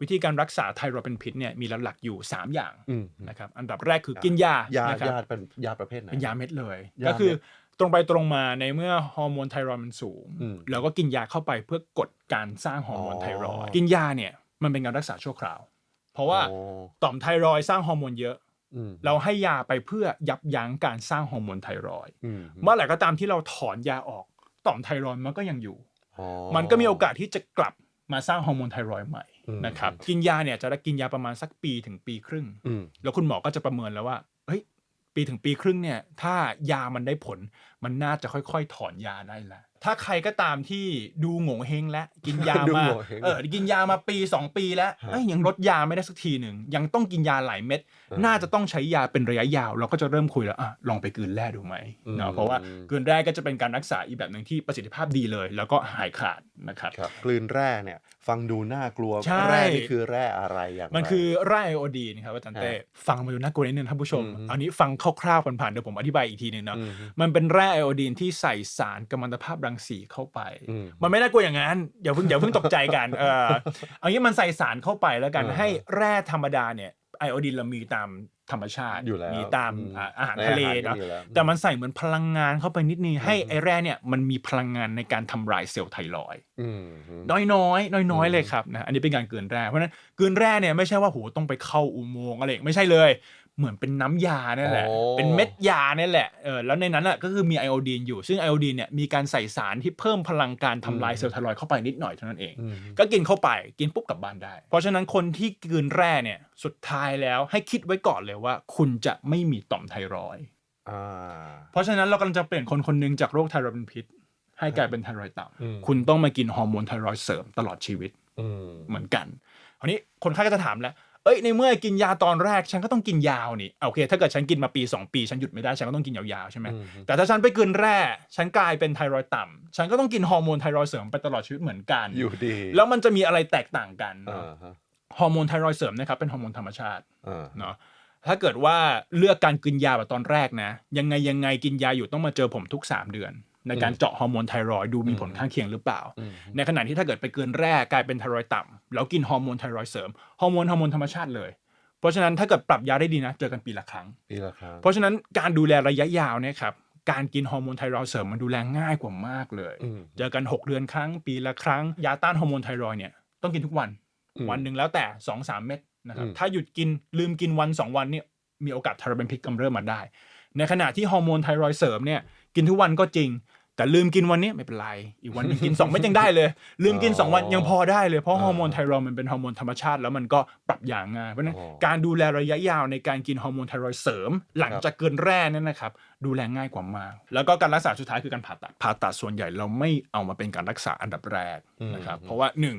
วิธีการรักษาไทรอยด์เป็นพิษเนี่ยมีหลักๆอยู่ 3 อย่างอืมนะครับอันดับแรกคือกินยายานะครับยาเป็นยาประเภทไหนเป็นยาเม็ดเลยยาเม็ดก็คือตรงไปตรงมาในเมื่อฮอร์โมนไทรอยด์มันสูงอืมเราก็กินยาเข้าไปเพื่อกดการสร้างฮอร์โมนอ๋อไทรอยด์กินยาเนี่ยมันเป็นการรักษาชั่วคราว เพราะว่าโอ้ต่อมไทรอยด์สร้างฮอร์โมนเยอะอืมเราให้ยาไปเพื่อยับยั้งการสร้างฮอร์โมนไทรอยด์อืมเมื่อไหร่ก็ตามที่เราถอนยาออก ต่อมไทรอยด์มันก็ยังอยู่อ๋อมันก็มีโอกาสที่จะกลับ มาสร้างฮอร์โมนไทรอยด์ใหม่อืมนะครับกินยาเนี่ยจะได้กินยาประมาณสักปีถึงปีครึ่งอืมแล้วคุณหมอก็จะประเมินแล้วว่าเฮ้ยปีถึงปีครึ่งเนี่ยถ้ายามันได้ผลมันน่าจะค่อยๆ ถอนยาได้แล้ว ถ้าใครก็ตามที่ดูโง่เฮงและกินยาดูมาโง่เห้งเออกินยามาปี 2 ปีแล้วฮะเอ้ยยังลดยาไม่ได้สักทีหนึ่งยังต้องกินยาหลายเม็ดออน่าจะต้องใช้ยาเป็นระยะยาว เราก็จะเริ่มคุยแล้วอะลองไปกลืนแร่ดูไหมอืมเนาะเพราะว่า กลืนแร่ก็จะเป็นการรักษาอีกแบบหนึ่งที่ประสิทธิภาพดีเลย แล้วก็หายขาดนะครับครับกลืนแร่เนี่ย ฟังดูน่ากลัวใช่ แร่นี่คือแร่อะไรอย่างไร มันคือแร่ไอโอดีนครับอาจารย์เต้ฮะฟังมาดูน่ากลัวนิดนึงท่านผู้ชมอืมอันนี้ฟังคร่าวๆผ่านๆเดี๋ยวผมอธิบายอีกทีหนึ่งเนาะอืมมันเป็นแร่ไอโอดีนที่ใส่สารกัมมันตภาพรังสีเข้าไปอืมมันไม่น่ากลัวอย่างนั้นอย่าเพิ่งอย่าเพิ่งตกใจกันเออเอางี้มันใส่สารเข้าไปแล้วกันอ่าให้แร่ธรรมดาเนี่ยไอโอดีนเรามีตามธรรมชาติอยู่แล้วมีตามอืมอ่าอาหารในทะเลอาหารก็เนาะมีอยู่แล้วแต่มันใส่เหมือนพลังงานเข้าไปนิดนึงให้ไอแร่เนี่ยมันมีพลังงานในการทำลายเซลล์ไทรอยด์อืมน้อยน้อยน้อยน้อยอืมเลยครับนะอันนี้เป็นการเกลืนแร่เพราะฉะนั้นเกลืนแร่เนี่ยไม่ใช่ว่าโหต้องไปเข้าอุโมงค์อะไรไม่ใช่เลย เหมือนเป็นน้ำยาเนี่ยแหละโอ้เป็นเม็ดยาเนี่ยแหละ เออ แล้วในนั้นอะก็คือมีไอโอดีนอยู่ ซึ่งไอโอดีนเนี่ยมีการใส่สารที่เพิ่มพลังการทำลายเซลล์ไทรอยด์เข้าไปนิดหน่อยเท่านั้นเองอืมก็กินเข้าไป กินปุ๊บกลับบ้านได้ เพราะฉะนั้นคนที่กลืนแร่เนี่ย สุดท้ายแล้วให้คิดไว้ก่อนเลยว่า คุณจะไม่มีต่อมไทรอยด์อ่าเพราะฉะนั้นเรากำลังจะเปลี่ยนคนคนหนึงจากโรคไทรอยด์เป็นพิษ ให้กลายเป็นไทรอยด์ต่อืมำคุณต้องมากินฮอร์โมนไทรอยด์เสริมตลอดชีวิตอืมเหมือนกันคราวนี้คนไข้ก็จะถามแล้ว เอ้ยในเมื่อกินยาตอนแรกฉันก็ต้องกินยาวนี่โอเค ถ้าเกิดฉันกินมาปี 2 ปีฉันหยุดไม่ได้ฉันก็ต้องกินยาวๆใช่ไหมอืมแต่ถ้าฉันไปกินแร่ฉันกลายเป็นไทรอยด์ต่ำฉันก็ต้องกินฮอร์โมนไทรอยด์เสริมไปตลอดชีวิตเหมือนกันอยู่ดี แล้วมันจะมีอะไรแตกต่างกันอ่าฮะฮอร์โมนไทรอยด์เสริมนะครับเป็นฮอร์โมนธรรมชาติอ่าเนาะถ้าเกิดว่าเลือกการกินยาแบบตอนแรกนะ ยังไงยังไงกินยาอยู่ต้องมาเจอผมทุก 3 เดือน ในการเจาะฮอร์โมนไทรอยด์ดูมีผลข้างเคียงหรือเปล่าอืมในขณะที่ถ้าเกิดไปเกินแร่กลายเป็นไทรอยด์ต่ำแล้วกินฮอร์โมนไทรอยด์เสริมฮอร์โมนฮอร์โมนธรรมชาติเลย เพราะฉะนั้นถ้าเกิดปรับยาได้ดีนะเจอกันปีละครั้งปีละครั้ง เพราะฉะนั้นการดูแลระยะยาวเนี่ยครับการกินฮอร์โมนไทรอยด์เสริมมันดูแลง่ายกว่ามากเลยอืมเจอกัน 6 เดือนครั้ง ปีละครั้ง ยาต้านฮอร์โมนไทรอยด์เนี่ยต้องกินทุกวันอืมวันหนึ่งแล้วแต่2-3เม็ดนะครับอืมถ้าหยุดกินลืมกินวัน 2 วันเนี่ยมีโอกาสไทรอยด์เป็นพิษกำเริบมาได้ ในขณะที่ฮอร์โมนไทรอยด์เสริมเนี่ยกินทุกวันก็จริง แต่ลืมกินวันนี้ไม่เป็นไร อีกวันหนึงกิน2เม็ดยังได้เลย ลืมกิน 2 วันยังพอได้เลยเพราะฮอร์โมนไทรอยด์มันเป็นฮอร์โมนธรรมชาติแล้วมันก็ปรับอย่างง่ายเพราะฉะนั้นอ๋อการดูแลระยะยาวในการกินฮอร์โมนไทรอยด์เสริม หลังจากเกินแร่นั่นนะครับดูแลง่ายกว่ามาก แล้วก็การรักษาสุดท้ายคือการผ่าตัดผ่าตัดส่วนใหญ่เราไม่เอามาเป็นการรักษาอันดับแรกนะครับอืมเพราะว่าหนึ่ง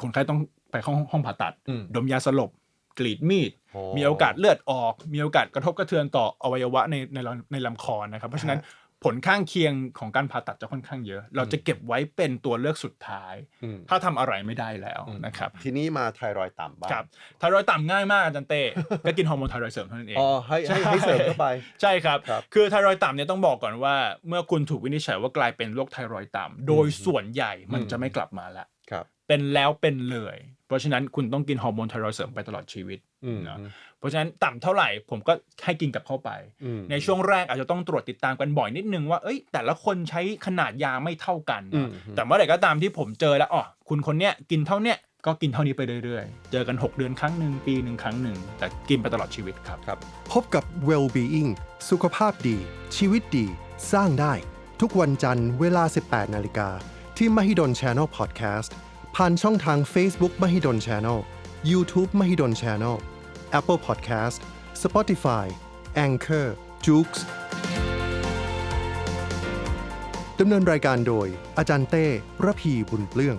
คนไข้ต้องไปเข้าห้องผ่าตัดอืมดมยาสลบกรีดมีดโอ้ มีโอกาสเลือดออก มีโอกาสกระทบกระเทือนต่ออวัยวะในในลำในลำคอนะครับ เพราะฉะนั้นผลข้างเคียงของการผ่าตัดจะค่อนข้างเยอะ เราจะเก็บไว้เป็นตัวเลือกสุดท้ายอืมถ้าทำอะไรไม่ได้แล้วนะครับ ทีนี้มาไทรอยด์ต่ำบ้างครับไทรอยด์ต่ำง่ายมากอาจารย์เต้ก็กินฮอร์โมนไทรอยด์เสริมเท่านั้นเองอ๋อให้ให้ให้เสริมเข้าไป ใช่ครับครับคือไทรอยด์ต่ำเนี่ยต้องบอกก่อนว่า เมื่อคุณถูกวินิจฉัยว่ากลายเป็นโรคไทรอยด์ต่ำโดยส่วนใหญ่มันจะไม่กลับมาละครับเป็นแล้วเป็นเลยเพ ราะฉะนั้นคุณต้องกินฮอร์โมนไทรอยด์เสริมไปตลอดชีวิตอืมนะเพราะฉะนั้นต่ำเท่าไหร่ผมก็ให้กินกลับเข้าไปอืมในช่วงแรกอาจจะต้องตรวจติดตามกันบ่อยนิดนึงว่าเอ้ย แต่ละคนใช้ขนาดยาไม่เท่ากันอืนะมแต่เมื่อไหร่ก็ตามที่ผมเจอแล้วอ๋อคุณคนเนี้ยกินเท่าเนี้ยก็กินเท่านี้ไปเรื่อยๆ เจอกัน 6 เดือนครั้งหนึ่งปีหนึ่งครั้งหนึ่ง แต่กินไปตลอดชีวิตครับครับ พบกับ Well-being สุขภาพดี ชีวิตดี สร้างได้ ทุกวันจันทร์เวลา 18 นาฬิกาที่ Mahidol Channel Podcast ผ่านช่องทาง Facebook Mahidol Channel YouTube Mahidol Channel Apple Podcast Spotify Anchor j o o x ดำเนินรายการโดย อาจารย์เต้ระพีบุญเปลื้อง